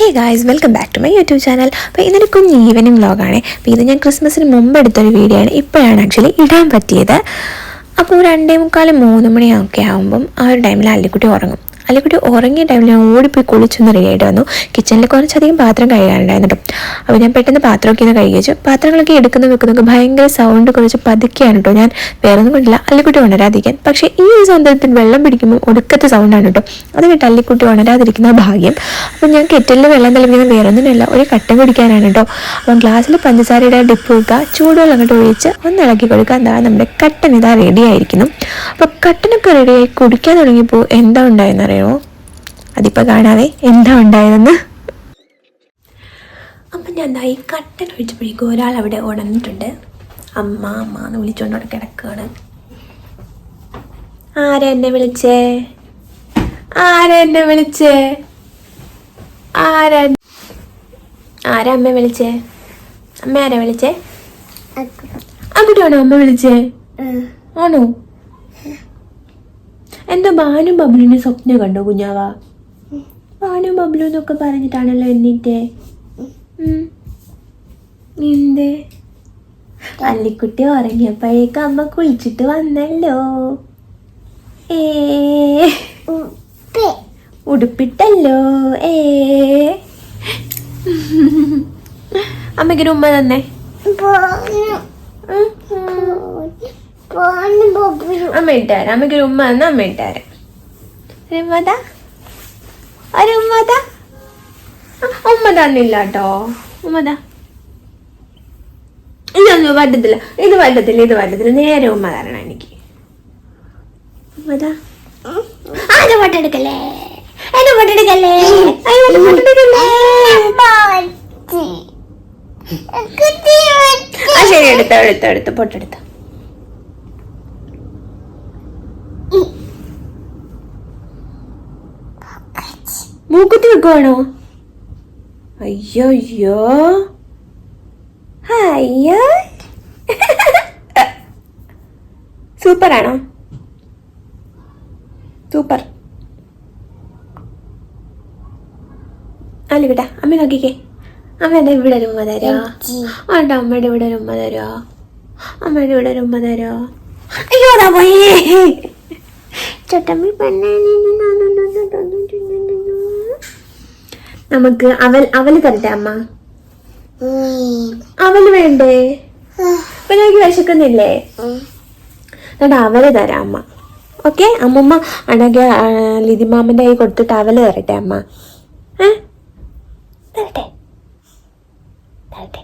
Hey guys welcome back to my YouTube channel അപ്പോൾ ഇതൊരു കുഞ്ഞ് ഈവനിങ് വ്ളോഗാണ് അപ്പോൾ ഇത് ഞാൻ ക്രിസ്മസിന് മുമ്പ് എടുത്തൊരു വീഡിയോ ആണ്. ഇപ്പോഴാണ് ആക്ച്വലി ഇടാൻ പറ്റിയത്. അപ്പോൾ രണ്ടേ മുക്കാൽ മൂന്ന് മണിയൊക്കെ ആകുമ്പം ആ ഒരു ടൈമിൽ അല്ലിക്കുട്ടി ഉറങ്ങും. അല്ലിക്കുട്ടി ഉറങ്ങിയ ടൈമിൽ ഞാൻ ഓടിപ്പോയി കുളിച്ചൊന്ന് റെഡി ആയിട്ട് വന്നു കിച്ചണിൽ കുറച്ചധികം പാത്രം കഴുകാനുണ്ടായിരുന്നു അപ്പോൾ ഞാൻ പെട്ടെന്ന് പാത്രമൊക്കെ ഒന്ന് കഴുകി വെച്ചു. പാത്രങ്ങളൊക്കെ എടുക്കുന്ന വെക്കുന്നൊക്കെ ഭയങ്കര സൗണ്ട് കുറച്ച് പതുക്കെയാണ് കേട്ടോ ഞാൻ വേറെ ഒന്നും കൊണ്ടില്ല. അല്ലിക്കുട്ടി ഉണരാതിരിക്കാൻ. പക്ഷേ ഈ ഒരു സൗന്ദര്യത്തിൽ വെള്ളം പിടിക്കുമ്പോൾ ഒടുക്കത്തെ സൗണ്ടാണ് കേട്ടോ അത് കേട്ട് അല്ലിക്കുട്ടി ഉണരാതിരിക്കുന്ന ഭാഗ്യം. അപ്പം ഞാൻ കെറ്റലിൽ വെള്ളം തിളപ്പിക്കുന്ന വേറെ ഒന്നുമില്ല ഒരു കട്ടൻ കുടിക്കാനാണ് കേട്ടോ അപ്പം ഗ്ലാസ്സിൽ പഞ്ചസാരയുടെ ഡിപ്പ് വെക്കുക ചൂടുവെള്ളം അങ്ങോട്ട് ഒഴിച്ച് ഒന്ന് ഇളക്കി കൊടുക്കുക. എന്താ നമ്മുടെ കട്ടൻ ഇതാ റെഡി ആയിരിക്കുന്നു. അപ്പോൾ കട്ടനൊക്കെ റെഡിയായി കുടിക്കാൻ തുടങ്ങിയപ്പോൾ എന്താ ഉണ്ടായെന്ന് അറിയുമോ അതിപ്പോൾ കാണാതെ എന്താ ഉണ്ടായതെന്ന്? അപ്പം ഞാൻ എന്താ ഈ കട്ടൻ ഒഴിച്ചപ്പോഴേക്കും ഒരാൾ അവിടെ ഉണർന്നിട്ടുണ്ട്. അമ്മ അമ്മ എന്ന് വിളിച്ചുകൊണ്ട് അവിടെ കിടക്കുകയാണ് ആരാ എന്നെ വിളിച്ചേ? ആരാ എന്നെ വിളിച്ചേ? ആരാ ആരാ അമ്മ വിളിച്ചേ? അമ്മ ആരാ വിളിച്ചേ? അങ്ങോട്ടാണോ അമ്മ വിളിച്ചേ? ആണോ? എന്താ ബാനും ബബ്ലുവിനെ സ്വപ്നം കണ്ടോ കുഞ്ഞാവ? ബാനും ബബ്ലു എന്നൊക്കെ പറഞ്ഞിട്ടാണല്ലോ എന്നിട്ടേ. എന്തേ? അല്ലിക്കുട്ടി ഉറങ്ങിയപ്പോഴേക്ക് അമ്മ കുളിച്ചിട്ട് വന്നല്ലോ. ഏ. ഉടുപ്പിട്ടല്ലോ. ഏ. അമ്മയ്ക്കൊരു ഉമ്മ തന്നെ. അമ്മ ഇട്ടുതരാം അമ്മയ്ക്കൊരു ഉമ്മ തന്നെ അമ്മ ഇട്ടാരാ. ഒരു ഉമ്മതാ ഒരു ഉമ്മതാ ഉമ്മ തന്നില്ല കേട്ടോ. ഉമ്മതാ ഇതൊന്നും പറ്റത്തില്ല. ഇത് പറ്റത്തില്ല ഇത് പറ്റത്തില്ല. നേരെ ഉമ്മ തരണം എനിക്ക്. ഉമ്മതാ ആരെ പൊട്ടെടുക്കല്ലേ എന്നെ എന്നെ പൊട്ടെടുക്കല്ലേ ശരി എടുത്തോ എടുത്തോ എടുത്തോ പൊട്ടെടുത്തോ മൂക്കുത്തി വെക്കുവാണോ? അയ്യോ. അയ്യോ സൂപ്പർ ആണോ സൂപ്പർ. അല്ല വിടാ അമ്മ നോക്കിക്കേ. അമ്മയുടെ ഇവിടെ ഒരു ഉമ്മ തരോ. ആണ്ട അമ്മയുടെ ഇവിടെ ഒരു ഉമ്മ തരോ. അമ്മയുടെ ഇവിടെ ഒരു ഉമ്മ തരോ. അയ്യോ പോയേ. ചട്ടമ്പി പെണ്ണേ നമുക്ക് അവൽ അവൽ തരട്ടെ അമ്മ. അവൽ വേണ്ടേ? എനിക്ക് വിശക്കുന്നില്ലേ? എന്നിട്ട് അവൽ തരാം അമ്മ. ഓക്കെ? അമ്മമ്മ അണകെ ലിതിമാമന്റെ കൈ കൊടുത്തിട്ട് അവൽ തരട്ടെ അമ്മ. ഏ? തരട്ടെ. തരട്ടെ.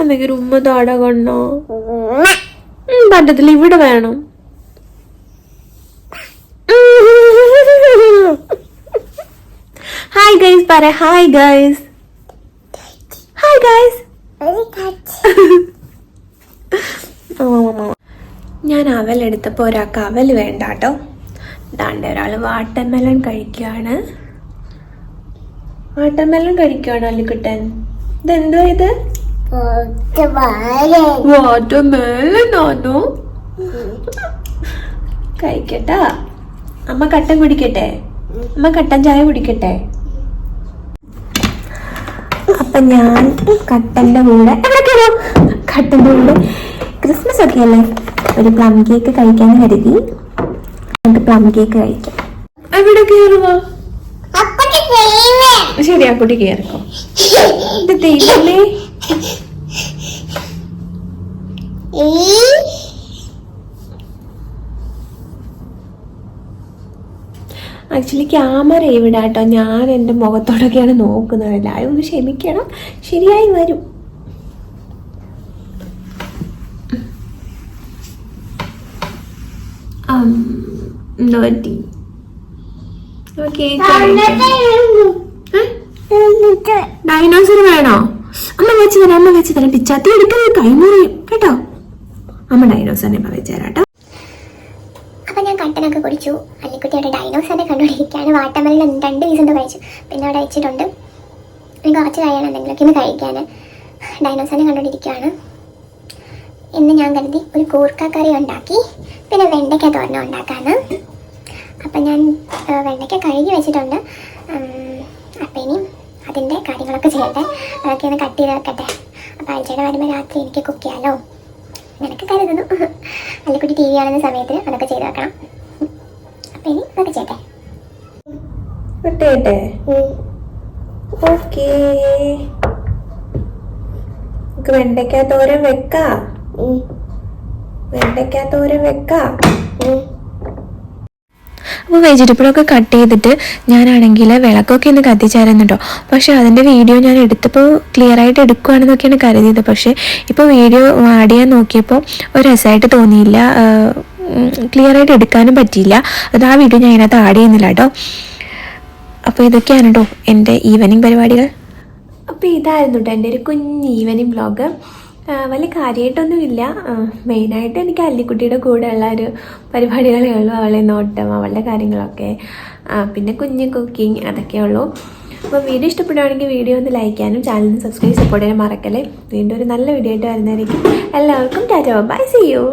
അമ്മയ്ക്കൊരു ഉമ്മ താട കണ്ണോ ഉം, പറ്റത്തില്ല ഇവിടെ വേണം. ഹായ് ഗൈസ് പറ ഹായ് ഗൈസ് ഹായ് ഗൈസ് ഞാൻ അവൽ എടുത്തപ്പോൾ ഒരാൾക്ക് അവൽ വേണ്ട കേട്ടോ ദാണ്ട് ഒരാൾ വാട്ടർമെലൺ കഴിക്കുകയാണ് വാട്ടർമെലൺ കഴിക്കുകയാണ് അല്ലിക്കുട്ടൻ? ഇതെന്തോ ഇത്? വാട്ടർമെലൺ ആണോ കഴിക്കട്ടാ. അമ്മ കട്ടൻ കുടിക്കട്ടെ? അമ്മ കട്ടൻ ചായ കുടിക്കട്ടെ? അപ്പൊ ഞാൻ കട്ടന്റെ കൂടെ എവിടെയൊക്കെയാണോ കട്ടന്റെ കൂടെ ക്രിസ്മസ് ഒക്കെ അല്ലേ? ഒരു പ്ലം കേക്ക് കഴിക്കാൻ കരുതി. നമുക്ക് പ്ലം കേക്ക് കഴിക്കാം. എവിടെ കയറുവാ ശരി ആ കുട്ടി കയറിക്കോ ദൈവമേ. ആക്ച്വലി ക്യാമറ ഇവിടെ കേട്ടോ ഞാൻ എന്റെ മുഖത്തോടൊക്കെയാണ് നോക്കുന്നത്. എല്ലാവരും ഒന്ന് ക്ഷമിക്കണം. ശരിയായി വരും. എന്തോ പറ്റി ഡൈനോസർ വേണോ? അമ്മ വെച്ച് തരാം അമ്മ വെച്ച് തരാം. പിച്ചാത്തി എടുക്കുന്നത് കൈമുറിയും കേട്ടോ? അമ്മ ഡൈനോസറിനെ അമ്മ വെച്ച് തരാം കേട്ടോ. അപ്പൊ കുടിച്ചു. അല്ലിക്കുട്ടിയുടെ ഡൈനോസറിനെ കണ്ടുപിടിക്കുകയാണ് വാട്ടമലിൽ രണ്ട് പീസ് എന്തോ കഴിച്ചു. പിന്നെ അവിടെ വെച്ചിട്ടുണ്ട്. ഇനി കുറച്ച് കഴിയണം എന്തെങ്കിലുമൊക്കെ ഇന്ന് കഴിക്കാൻ ഡൈനോസറിനെ കണ്ടുകൊണ്ടിരിക്കുകയാണ് ഇന്ന് ഞാൻ കരുതി ഒരു കൂർക്ക കറി ഉണ്ടാക്കി. പിന്നെ വെണ്ടയ്ക്ക തോരണം ഉണ്ടാക്കാന്ന്. അപ്പം ഞാൻ വെണ്ടയ്ക്ക കഴുകി വെച്ചിട്ടുണ്ട്. അപ്പം ഇനി അതിന്റെ കാര്യങ്ങളൊക്കെ ചെയ്യട്ടെ. അതൊക്കെ ഒന്ന് കട്ട് ചെയ്ത് വെക്കട്ടെ. അപ്പോൾ അയച്ചയുടെ വരുമ്പോൾ രാത്രി എനിക്ക് കുക്ക് ചെയ്യാമല്ലോ നിനക്ക് കരുതുന്നു. അല്ലിക്കുട്ടി ടി വി കാണുന്ന സമയത്ത് അതൊക്കെ ചെയ്ത് വെക്കണം. അതൊക്കെ ചെയ്യട്ടെ വിട്ടേട്ടെ ഓക്കേ. നമുക്ക് വെണ്ടയ്ക്ക തോരൻ വെക്കാം? വെണ്ടയ്ക്ക തോരൻ വെക്കാം? അപ്പോൾ വെജിറ്റബിളൊക്കെ കട്ട് ചെയ്തിട്ട് ഞാനാണെങ്കിൽ വിളക്കൊക്കെ ഒന്ന് കത്തിച്ചായിരുന്നു കേട്ടോ പക്ഷേ അതിന്റെ വീഡിയോ ഞാൻ എടുത്തപ്പോൾ ക്ലിയർ ആയിട്ട് എടുക്കുകയാണെന്നൊക്കെയാണ് കരുതിയത്. പക്ഷേ ഇപ്പോൾ വീഡിയോ ആഡ് ചെയ്യാൻ നോക്കിയപ്പോൾ ഒരു രസമായിട്ട് തോന്നിയില്ല ക്ലിയർ ആയിട്ട് എടുക്കാനും പറ്റിയില്ല. അത് ആ വീഡിയോ ഞാൻ അതിനകത്ത് ആഡ് ചെയ്യുന്നില്ല കേട്ടോ. അപ്പോൾ ഇതൊക്കെയാണ് കേട്ടോ എന്റെ ഈവനിങ് പരിപാടികൾ. അപ്പോൾ ഇതായിരുന്നു കേട്ടോ എന്റെ ഒരു കുഞ്ഞ് ഈവനിങ് വ്ലോഗ് വലിയ കാര്യമായിട്ടൊന്നുമില്ല മെയിനായിട്ട് എനിക്ക് അല്ലിക്കുട്ടിയുടെ കൂടെയുള്ള ഒരു പരിപാടികളേ ഉള്ളൂ അവളെ നോട്ടം അവളുടെ കാര്യങ്ങളൊക്കെ. പിന്നെ കുഞ്ഞ് കുക്കിംഗ് അതൊക്കെ ഉള്ളൂ അപ്പോൾ വീഡിയോ ഇഷ്ടപ്പെടുകയാണെങ്കിൽ വീഡിയോ ഒന്ന് ലൈക്കാനും ചാനൽ സബ്സ്ക്രൈബ് സപ്പോർട്ട് ചെയ്യാനും മറക്കല്ലേ? വീണ്ടും ഒരു നല്ല വീഡിയോ ആയിട്ട് വരുന്നതായിരിക്കും. എല്ലാവർക്കും ടാറ്റ ബൈ സി യു